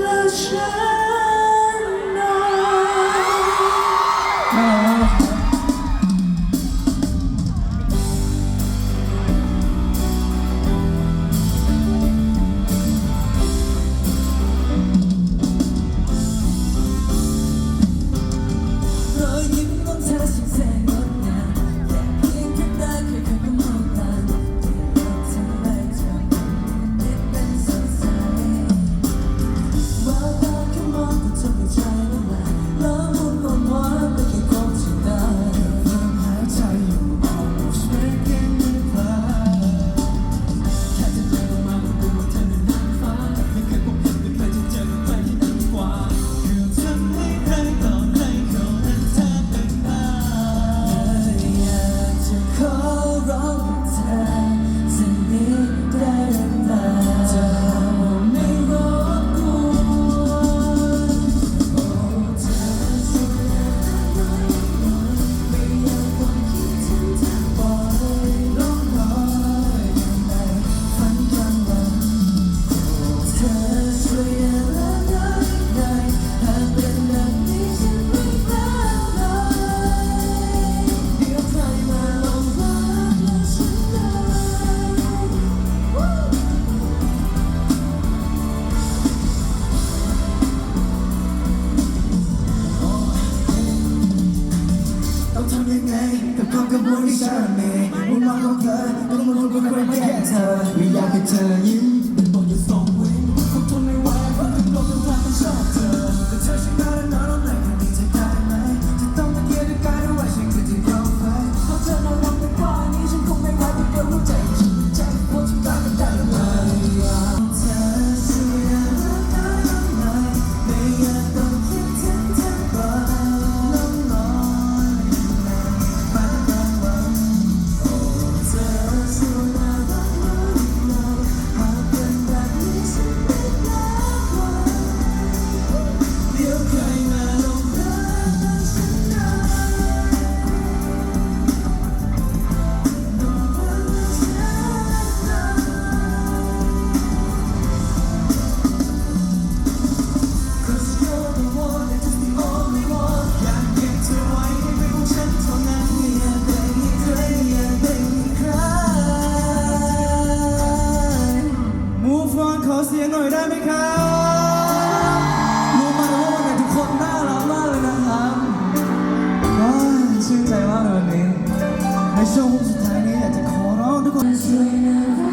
了尘 กับความกังวลที่ฉันมีมุมมองของเธอก็ต้องมองกับใครไม่แค่เธอไม่อยากให้เธอยิ้ม to play on me. I show who's a tiny at the corner of the.